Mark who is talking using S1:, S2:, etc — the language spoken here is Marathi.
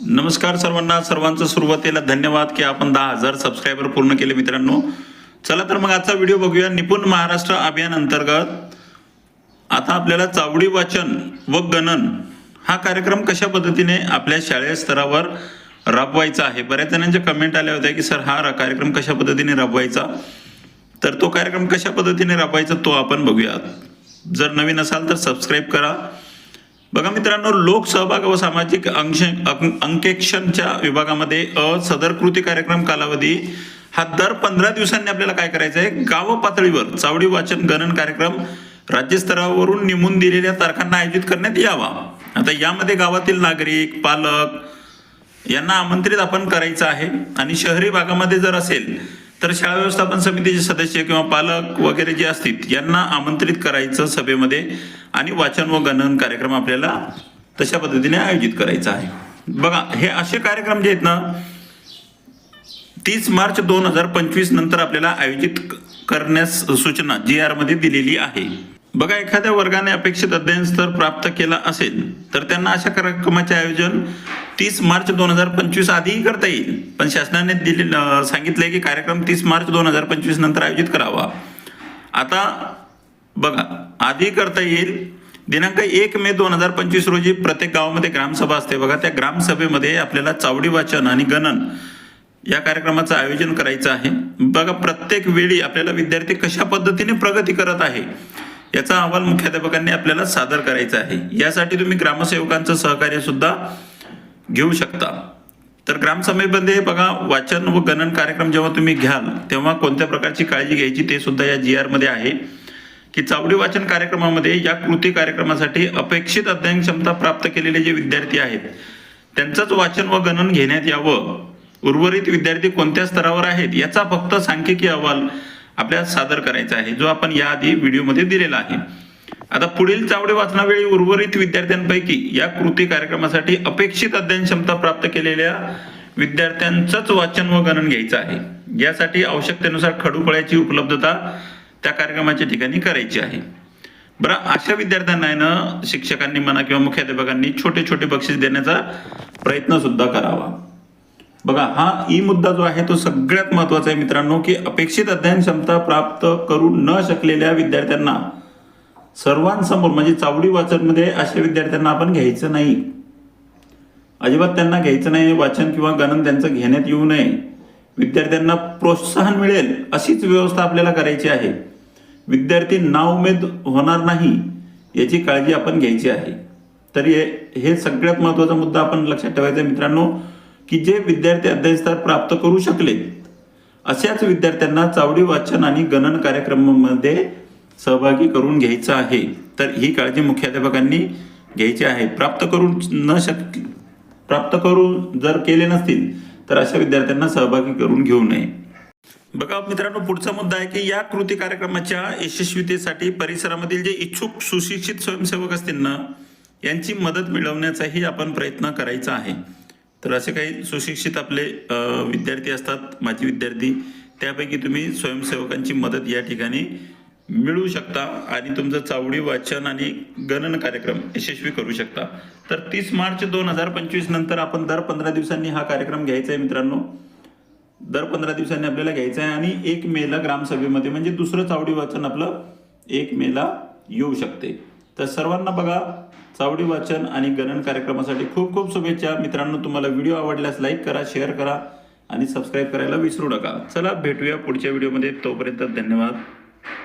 S1: नमस्कार सर्वांना सर्वांचं सुरुवातीला धन्यवाद की आपण दहा हजार सबस्क्रायबर पूर्ण केले मित्रांनो. चला तर मग आजचा व्हिडिओ बघूया निपुण महाराष्ट्र अभियान अंतर्गत. आता आपल्याला चावडी वाचन व गणन हा कार्यक्रम कशा पद्धतीने आपल्या शालेय स्तरावर राबवायचा आहे? बऱ्याच जणांच्या कमेंट आल्या होत्या की सर हा कार्यक्रम कशा पद्धतीने राबवायचा? तर तो कार्यक्रम कशा पद्धतीने राबवायचा तो आपण बघूयात. जर नवीन असाल तर सबस्क्राईब करा. बघा मित्रांनो लोकसहभाग व सामाजिक अंश अंकेक्षणच्या विभागामध्ये अ सदर कृती कार्यक्रम कालावधी हा दर पंधरा दिवसांनी आपल्याला काय करायचं आहे? गाव पातळीवर चावडी वाचन गणन कार्यक्रम राज्यस्तरावरून नेमून दिलेल्या तारखांना आयोजित करण्यात यावा. आता यामध्ये गावातील नागरिक पालक यांना आमंत्रित आपण करायचं आहे. आणि शहरी भागामध्ये जर असेल तर शाळा व्यवस्थापन समितीचे सदस्य किंवा पालक वगैरे जे असतील यांना आमंत्रित करायचं सभेमध्ये आणि वाचन व गणन कार्यक्रम आपल्याला तशा पद्धतीने आयोजित करायचा आहे. बघा हे असे कार्यक्रम जे आहेत ना तीस मार्च दोन हजार पंचवीस नंतर आपल्याला आयोजित करण्यास सूचना जी आरमध्ये दिलेली आहे. बघा एखाद्या वर्गाने अपेक्षित अध्ययन स्तर प्राप्त केला असेल तर त्यांना अशा कार्यक्रमाचे आयोजन तीस मार्च दोन हजार पंचवीस आधीही करता येईल. पण शासनाने दिले अं, सांगितलंय की कार्यक्रम तीस मार्च दोन हजार पंचवीस नंतर आयोजित करावा. आता बघा आधी करता येईल. दिनांक एक मे दोन हजार पंचवीस रोजी प्रत्येक गावामध्ये ग्रामसभा असते. बघा त्या ग्रामसभेमध्ये आपल्याला चावडी वाचन आणि गणन या कार्यक्रमाचं आयोजन करायचं आहे. बघा प्रत्येक वेळी आपल्याला विद्यार्थी कशा पद्धतीने प्रगती करत आहे याचा अहवाल मुख्याध्यापकांनी आपल्याला सादर करायचा आहे. यासाठी तुम्ही ग्रामसेवकांचं सहकार्य सुद्धा घेऊ शकता. तर ग्रामसभेमध्ये बघा वाचन व गणन कार्यक्रम जेव्हा तुम्ही घ्याल तेव्हा कोणत्या प्रकारची काळजी घ्यायची ते सुद्धा या जी आरमध्ये आहे. की चावडी वाचन कार्यक्रमामध्ये या कृती कार्यक्रमासाठी अपेक्षित अध्ययन क्षमता प्राप्त केलेले जे विद्यार्थी आहेत त्यांचंच वाचन व गणन घेण्यात यावं. उर्वरित विद्यार्थी कोणत्या स्तरावर आहेत याचा फक्त सांख्यिकी अहवाल आपल्याला सादर करायचा आहे जो आपण याआधी व्हिडिओमध्ये दिलेला आहे. आता पुढील चावडे वाचनावेळी उर्वरित विद्यार्थ्यांपैकी या कृती कार्यक्रमासाठी अपेक्षित अध्ययन क्षमता प्राप्त केलेल्या विद्यार्थ्यांचंच वाचन व गणन घ्यायचं आहे. यासाठी आवश्यकतेनुसार खडूफळ्याची उपलब्धता त्या कार्यक्रमाच्या ठिकाणी करायची आहे. बरं अशा विद्यार्थ्यांना आहे ना शिक्षकांनी म्हणा किंवा मुख्याध्यापकांनी छोटे छोटे बक्षीस देण्याचा प्रयत्न सुद्धा करावा. बघा हा ई मुद्दा जो आहे तो सगळ्यात महत्त्वाचा आहे मित्रांनो की अपेक्षित अध्ययन क्षमता प्राप्त करू न शकलेल्या विद्यार्थ्यांना सर्वांसमोर म्हणजे चावडी वाचनमध्ये अशा विद्यार्थ्यांना आपण घ्यायचं नाही. अजिबात त्यांना घ्यायचं नाही वाचन किंवा गणन त्यांचं घेण्यात येऊ नये. विद्यार्थ्यांना प्रोत्साहन मिळेल अशीच व्यवस्था आपल्याला करायची आहे. विद्यार्थी नाउमेद होणार नाही याची काळजी आपण घ्यायची आहे. तर हे हे सगळ्यात महत्त्वाचा मुद्दा आपण लक्षात ठेवायचा आहे मित्रांनो की जे विद्यार्थी अध्ययनस्तर प्राप्त करू शकले अशाच विद्यार्थ्यांना चावडी वाचन आणि गणन कार्यक्रमामध्ये सहभागी करून घ्यायचं आहे. तर ही काळजी मुख्याध्यापकांनी घ्यायची आहे. प्राप्त करू न शक प्राप्त करू जर केले नसतील तर अशा विद्यार्थ्यांना सहभागी करून घेऊ नये. बघा मित्रांनो पुढचा मुद्दा आहे की या कृती कार्यक्रमाच्या यशस्वीतेसाठी परिसरामधील जे इच्छुक सुशिक्षित स्वयंसेवक असतील ना यांची मदत मिळवण्याचाही आपण प्रयत्न करायचा आहे. तर असे काही सुशिक्षित आपले विद्यार्थी असतात माजी विद्यार्थी त्यापैकी तुम्ही स्वयंसेवकांची मदत या ठिकाणी मिळू शकता आणि तुमचं चावडी वाचन आणि गणन कार्यक्रम यशस्वी करू शकता. तर तीस मार्च दोन हजार पंचवीस नंतर आपण दर पंधरा दिवसांनी हा कार्यक्रम घ्यायचा आहे मित्रांनो. दर पंधरा दिवसांनी आपल्याला घ्यायचं आहे आणि एक मेला ग्रामसभेमध्ये म्हणजे दुसरं चावडी वाचन आपलं एक मेला येऊ शकते. तर सर्वांना बघा चावडी वाचन आणि गणन कार्यक्रमासाठी खूप खूप शुभेच्छा. मित्रांनो तुम्हाला व्हिडिओ आवडल्यास लाईक करा शेअर करा आणि सबस्क्राईब करायला विसरू नका. चला भेटूया पुढच्या व्हिडिओमध्ये. तोपर्यंत धन्यवाद.